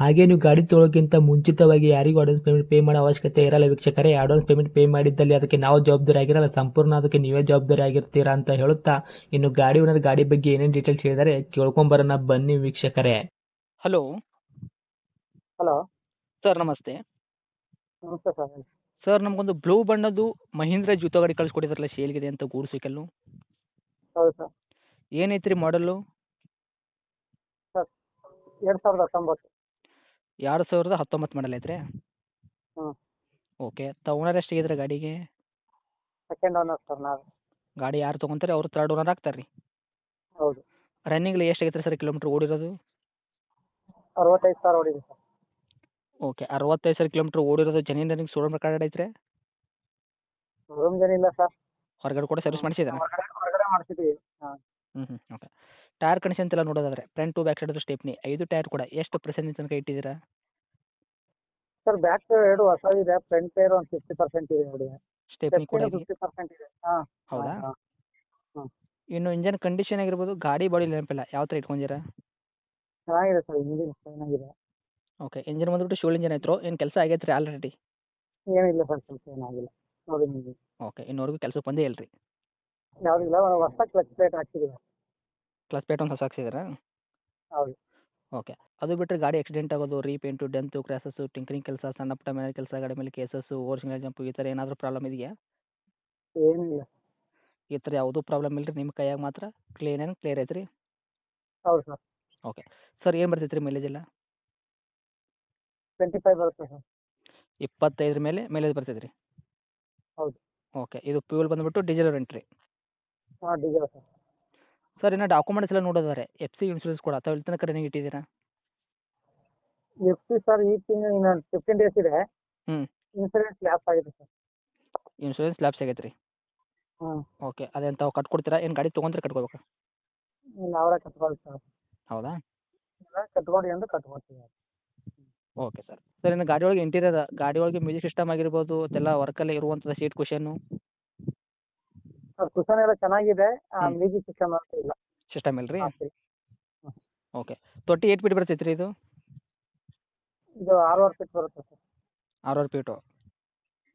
ಹಾಗೆ ನೀವು ಗಾಡಿ ತೊಳೋಕ್ಕಿಂತ ಮುಂಚಿತವಾಗಿ ಯಾರಿಗೂ ಅಡ್ವಾನ್ಸ್ ಪೇಮೆಂಟ್ ಪೇ ಮಾಡೋ ಅವಶ್ಯಕತೆ ಇರಲ್ಲ ವೀಕ್ಷಕರೇ. ಅಡ್ವಾನ್ಸ್ ಪೇಮೆಂಟ್ ಪೇ ಮಾಡಿದ್ದಲ್ಲಿ ಅದಕ್ಕೆ ನಾವು ಜವಾಬ್ದಾರಿ ಆಗಿರಲ್ಲ. ಸಂಪೂರ್ಣ ಅದಕ್ಕೆ ನೀವೇ ಜವಾಬ್ದಾರಿ ಆಗಿರ್ತೀರಾ ಅಂತ ಹೇಳುತ್ತಾ ಇನ್ನು ಗಾಡಿ ಓನರ್ ಗಾಡಿ ಬಗ್ಗೆ ಏನೇನು ಡೀಟೇಲ್ಸ್ ಹೇಳಿದರೆ ಕೇಳ್ಕೊಂಬರೋಣ ಬನ್ನಿ ವೀಕ್ಷಕರೇ. ಹಲೋ ಹಲೋ ಸರ್ ನಮಸ್ತೆ. ನಮಸ್ತೆ ಸರ್ ಸರ್ ನಮಗೊಂದು ಬ್ಲೂ ಬಣ್ಣದ್ದು ಮಹೀಂದ್ರ ಜೂತ ಗಾಡಿ ಕಳಿಸ್ಕೊಟ್ಟಿದ್ರಲ್ಲ ಸೇಲ್ಗಿದೆ ಅಂತ ಗೂಡ್ಸ್ ಹೌದು ಸರ್ ಏನೈತೆ ರೀ ಸರ್ ಎರಡು ಸಾವಿರದ ಹತ್ತೊಂಬತ್ತು. ಎರಡು ಸಾವಿರದ ಹತ್ತೊಂಬತ್ತು ಮಾಡಲ್ ಐತ್ರಿ? ಹ್ಮ್. ಓಕೆ ತ ಓನರ್ ಎಷ್ಟಾಗಿದ್ರೆ ಗಾಡಿಗೆ? ಸೆಕೆಂಡ್ ಓನರ್ ಸರ್ ನಾವು. ಗಾಡಿ ಯಾರು ತಗೊಂತಾರೆ ಅವ್ರು ತರ್ಡ್ ಓನರ್ ಆಗ್ತಾರೆ ರೀ ಹೌದು ಎಷ್ಟು ಎಷ್ಟಾಗೈತೆ ಸರ್ ಕಿಲೋಮೀಟ್ರ್ ಓಡಿರೋದು? ಅರವತ್ತೈದು ಸಾವಿರ ಹೊಡಿದೆ ಸರ್. ಓಕೆ ಅರವತ್ತೈದು ಸಾವಿರ ಕಿಲೋಮೀಟ್ರ್ ಓಡಿರೋದು ಜನಿನ್ ರನ್ನಿಂಗ್ ಸೋಡಮ್ ಕಾರ್ಡ್ ಐತ್ರಿ? ರೂಮ್ ಏನಿಲ್ಲ ಸರ್. ಹೊರಗಡೆ ಕೂಡ ಸರ್ವಿಸ್ ಮಾಡಿಸಿದ್ದಾನೆ ಹೊರಗಡೆ ಹೊರಗಡೆ ಮಾಡಿಸಿದ್ದೀವಿ. ಹ್ಞೂ ಹ್ಞೂ ಓಕೆ. ಟೈರ್ ಕಂಡೀಷನ್ ಎಲ್ಲ ನೋಡೋದಾದ್ರೆ front to back side stepney ಐದು ಟೈರ್ ಕೂಡ ಎಷ್ಟು ಪರ್ಸೆಂಟ್ ತನಕ ಇಟ್ಟಿದ್ದೀರಾ? ಸರ್ ಬ್ಯಾಕ್ ಎರಡು ಹೊಸ ಇದೆ ಫ್ರಂಟ್ ಟೈರ್ ಒಂದು ಫಿಫ್ಟಿ ಪರ್ಸೆಂಟ್ ಇದೆ ನೋಡಿ ಸ್ಟೆಪ್ನಿ ಕೂಡ ಫಿಫ್ಟಿ ಪರ್ಸೆಂಟ್ ಇದೆ. ಹಾಂ ಹೌದಾ? ಇನ್ನು ಇಂಜನ್ ಕಂಡೀಷನ್ ಆಗಿರ್ಬೋದು ಗಾಡಿ ಬಾಡಿ ನೆನಪಿಲ್ಲ ಯಾವ ಥರ ಇಟ್ಕೊಂಡಿರಾ ಚೆನ್ನಾಗಿದೆ ಸರ್ ಇಂಜಿನ್ ಚೆನ್ನಾಗಿದೆ. ಓಕೆ ಇಂಜಿನ್ ಬಂದ್ಬಿಟ್ಟು ಶೂಲ್ ಇಂಜಿನ್ ಐತ್ರೋ ಏನು ಕೆಲಸ ಆಗೈತೆ ರೀ ಆಲ್ರೆಡಿ ಏನಿಲ್ಲ ಸರ್ ಕೆಲಸ ಏನಾಗಿಲ್ಲ ನೋಡಿ ಓಕೆ ಇನ್ನೂವರೆಗೂ ಕೆಲಸ ಬಂದೇ ಇಲ್ಲ ರೀ ಯಾವುದಿಲ್ಲ ಹೊಸ ಕ್ಲಚ್ ಪ್ಲೇಟ್ ಹಾಕ್ಸಿದ್ದೀವಿ. ಕ್ಲಾಸ್ ಪೇಟ್ ಒಂದು ಹೊಸ ಹಾಕ್ಸಿದ್ದೀರಾ ಹೌದು. ಓಕೆ ಅದು ಬಿಟ್ಟರೆ ಗಾಡಿ ಆಕ್ಸಿಡೆಂಟ್ ಆಗೋದು ರೀಪೇಂಟು ಡೆಂತು ಕ್ರ್ಯಾಸಸ್ಸು ಟಿಂಕರಿಂಗ್ ಕೆಲಸ ಸಣ್ಣ ಪುಟ್ಟ ಮೇಲೆ ಕೆಲಸ ಗಾಡಿ ಮೇಲೆ ಕೇಸಸ್ಸು ಓವರ್ ಸಿಂಗಲ್ ಜಂಪು ಈ ಥರ ಏನಾದರೂ ಪ್ರಾಬ್ಲಮ್ ಇದೆಯಾ? ಏನಿಲ್ಲ. ಈ ಥರ ಯಾವುದೂ ಪ್ರಾಬ್ಲಮ್ ಇಲ್ಲ ರೀ ನಿಮ್ಮ ಕೈಯಾಗ ಮಾತ್ರ? ಕ್ಲೀನ್ ಆ್ಯಂಡ್ ಕ್ಲಿಯರ್ ಐತೆ ರೀ ಹೌದು ಸರ್. ಓಕೆ ಸರ್ ಏನು ಬರ್ತೈತೆ ರೀ ಮೈಲೇಜ್ ಎಲ್ಲ? ಟ್ವೆಂಟಿ ಫೈವ್ ಬರುತ್ತೆ ಸರ್. ಇಪ್ಪತ್ತೈದರ ಮೇಲೆ ಮೈಲೇಜ್ ಬರ್ತೈತೆ ರೀ ಹೌದು. ಓಕೆ ಇದು ಪ್ಯೂಲ್ ಬಂದುಬಿಟ್ಟು ಡೀಸೆಲ್ ರೆಂಟ್ ರೀ ಹಾಂ ಡೀಸೆಲ್ ಸರ್. ಸರ್ ಇನ್ನು ಡಾಕ್ಯುಮೆಂಟ್ಸ್ ಎಲ್ಲ ನೋಡೋದಾರೆ ಎಫ್ ಸಿ ಇನ್ಶೂರೆನ್ಸ್ ಕೂಡ. ಅಥವಾ ಇಲ್ಲಿ ತನಕ ರನ್ನಿಂಗ್ ಇಟ್ಟಿದ್ದೀರಾ? ಎಫ್ ಸಿ ಸರ್ ಈ ತಿಂಗಳು ಇನ್ನೊಂದು ಫಿಫ್ಟೀನ್ ಡೇಸ್ ಇದೆ. ಹ್ಮ್. ಇನ್ಸೂರೆನ್ಸ್ ಲ್ಯಾಪ್ಸ್ ಆಗಿದೆ ಸರ್ ಇನ್ಶೂರೆನ್ಸ್ ಲ್ಯಾಪ್ಸ್ ಆಗೈತ್ರಿ. ರೀ ಹ್ಞೂ ಓಕೆ ಅದೇನು ತಾವು ಕಟ್ಕೊಡ್ತೀರಾ? ಏನು ಗಾಡಿ ತೊಗೊಂಡ್ರೆ ಕಟ್ಕೋಬೇಕು ನಾವೇ ಕಟ್ಕೊಳ್ಳಿ ಸರ್ ಹೌದಾ? ಇಲ್ಲ ಕಟ್ಕೊಡಿ ಅಂದ್ರೆ ಕಟ್ಕೊಡ್ತೀವಿ ಓಕೆ ಸರ್ ಸರ್ ಇನ್ನು ಗಾಡಿ ಒಳಗೆ ಇಂಟೀರಿಯರ್ ಗಾಡಿ ಒಳಗೆ ಮ್ಯೂಸಿಕ್ ಸಿಸ್ಟಮ್ ಆಗಿರ್ಬೋದು ಅದೆಲ್ಲ ವರ್ಕಲ್ಲಿ ಇರುವಂಥದ್ದು ಸೀಟ್ ಕುಷನ್ನು ಕುಶನ್ ಎಲ್ಲ ಚೆನ್ನಾಗಿದೆ. ಮ್ಯೂಸಿಕ್ ಸಿಸ್ಟಮ್ ಅಂತ ಇಲ್ಲ. ಸಿಸ್ಟಮ್ ಇಲ್ಲ ರೀ ಓಕೆ. ತೊಟ್ಟಿ ಏಟ್ ಫೀಟ್ ಬರ್ತೈತೆ ರೀ ಇದು? ಇದು ಆರೂವರೆ ಫೀಟ್ ಬರುತ್ತೆ ಸರ್. ಆರೂವರೆ ಫೀಟು.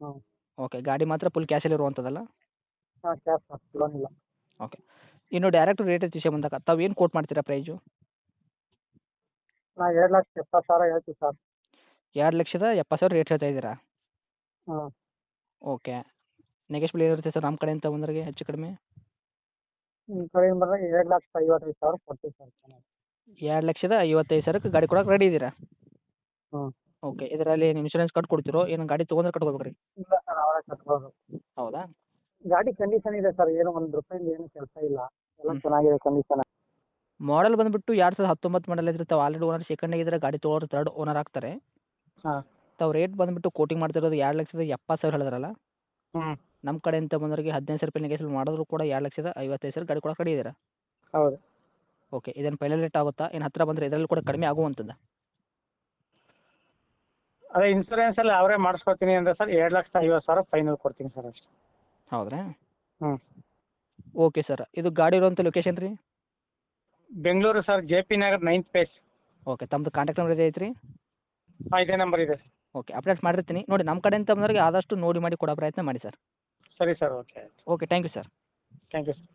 ಹ್ಮ್. ಓಕೆ. ಗಾಡಿ ಮಾತ್ರ ಫುಲ್ ಕ್ಯಾಶಲ್ಲಿ ಇರುವಂಥದ್ದಲ್ಲ? ಹಾಂ ಕ್ಯಾಶ್ ಲೋನ್ ಇಲ್ಲ. ಇನ್ನು ಡೈರೆಕ್ಟ್ ರೇಟ್ ವಿಷಯ ಬಂದಾಗ ತಾವು ಏನು ಕೋಟ್ ಮಾಡ್ತೀರಾ ಪ್ರೈಸು ನಾವು ಎರಡು ಲಕ್ಷ ಎಪ್ಪತ್ತು ಸಾವಿರ ಹೇಳ್ತೀವಿ ಸರ್. ಎರಡು ಲಕ್ಷದ ಎಪ್ಪತ್ತು ಸಾವಿರ ರೇಟ್ ಹೇಳ್ತಾ ಇದ್ದೀರಾ? ಓಕೆ. ನೆಗೆಶ್ಬಲ್ ಏನಿರುತ್ತೆ ಸರ್ ನಮ್ಮ ಕಡೆಯಿಂದ ಬಂದ್ರಿಗೆ ಹೆಚ್ಚು ಕಡಿಮೆ. ನಿಮ್ಮ ಕಡೆಯಿಂದ ಬಂದಾಗ ಎರಡು ಲಕ್ಷ ಐವತ್ತೈದು ಸಾವಿರ ಕೊಡ್ತೀವಿ ಸರ್ ಚೆನ್ನಾಗಿ ಎರಡು ಲಕ್ಷದ ಐವತ್ತೈದು ಸಾವಿರಕ್ಕೆ ಗಾಡಿ ಕೊಡಕ್ಕೆ ರೆಡಿ ಇದ್ದೀರಾ. ಓಕೆ ಇದರಲ್ಲಿ ಏನು ಇನ್ಶೂರೆನ್ಸ್ ಕಟ್ ಕೊಡ್ತಿರೋ ಏನು ಗಾಡಿ ತೊಗೊಂಡ್ರೆ ಕಟ್ಕೋಬೇಕು ರೀ ಇಲ್ಲ ಸರ್ ಅವರೇ ಕಟ್ಬೋದು ಹೌದಾ? ಗಾಡಿ ಕಂಡೀಷನ್ ಇದೆ ಸರ್ ಏನು ಒಂದು ರೂಪಾಯಿಂದ ಏನು ಕೆಲಸ ಇಲ್ಲ. ಎಲ್ಲ ಹ್ಮ್. ಚೆನ್ನಾಗಿದೆ ಕಂಡೀಷನ್ ಮಾಡೆಲ್ ಬಂದ್ಬಿಟ್ಟು ಎರಡು ಸಾವಿರದ ಹತ್ತೊಂಬತ್ತು ಮಾಡಲ್ ಇದ್ರೆ ತಾವು ಆಲ್ರೆಡಿ ಓನರ್ ಸೆಕೆಂಡ್ ಆಗಿದ್ರೆ ಗಾಡಿ ತೊಗೊಳೋರು ತರ್ಡ್ ಓನರ್ ಆಗ್ತಾರೆ. ಹಾಂ. ತಾವು ರೇಟ್ ಬಂದ್ಬಿಟ್ಟು ಕೋಟಿಂಗ್ ಮಾಡ್ತಿರೋದು ಎರಡು ಲಕ್ಷದ ಎಪ್ಪತ್ತು ಸಾವಿರ ಹೇಳಿದ್ರಲ್ಲ? ಹ್ಞೂ ನಮ್ಮ ಕಡೆಯಿಂದ ಬಂದವರಿಗೆ ಹದಿನೈದು ಸಾವಿರ ರೂಪಾಯಿ ನೆಗೆಸಲು ಮಾಡಿದ್ರು ಕೂಡ ಎರಡು ಲಕ್ಷದ ಐವತ್ತೈದು ಸಾವಿರ ಗಾಡಿ ಕೂಡ ಕಡಿದಿರ ಹೌದು. ಓಕೆ ಇದನ್ನು ಫೈನಲ್ ರೇಟ್ ಆಗುತ್ತಾ? ಏನು ಹತ್ತಿರ ಬಂದರೆ ಇದರಲ್ಲಿ ಕೂಡ ಕಡಿಮೆ ಆಗುವಂಥದ್ದು ಅದೇ ಇನ್ಸೂರೆನ್ಸ್ ಅಲ್ಲಿ ಅವರೇ ಮಾಡಿಸ್ಕೊತೀನಿ ಅಂದರೆ ಸರ್ ಎರಡು ಲಕ್ಷದ ಐವತ್ತು ಸಾವಿರ ಫೈನಲ್ ಕೊಡ್ತೀನಿ ಸರ್ ಅಷ್ಟೇ. ಹೌದ್ರಾ? ಹ್ಞೂ ಓಕೆ ಸರ್ ಇದು ಗಾಡಿ ಇರುವಂಥ ಲೊಕೇಶನ್ ರೀ? Bengaluru sir J P Nagar ninth phase okay ತಮ್ಮದು ಕಾಂಟ್ಯಾಕ್ಟ್ ನಂಬರ್ ಇದೆ ಐತ್ರಿ? ಹಾಂ ಇದೇ ನಂಬರ್ ಇದೆ. ಓಕೆ ಅಪ್ಡೇಟ್ ಮಾಡಿರ್ತೀನಿ. ನೋಡಿ ನಮ್ಮ ಕಡೆಯಿಂದ ಬಂದವರಿಗೆ ಆದಷ್ಟು ನೋಡಿ ಮಾಡಿ ಕೊಡೋ ಪ್ರಯತ್ನ ಮಾಡಿ ಸರ್ ಸರಿ sir okay okay thank you sir. Thank you sir.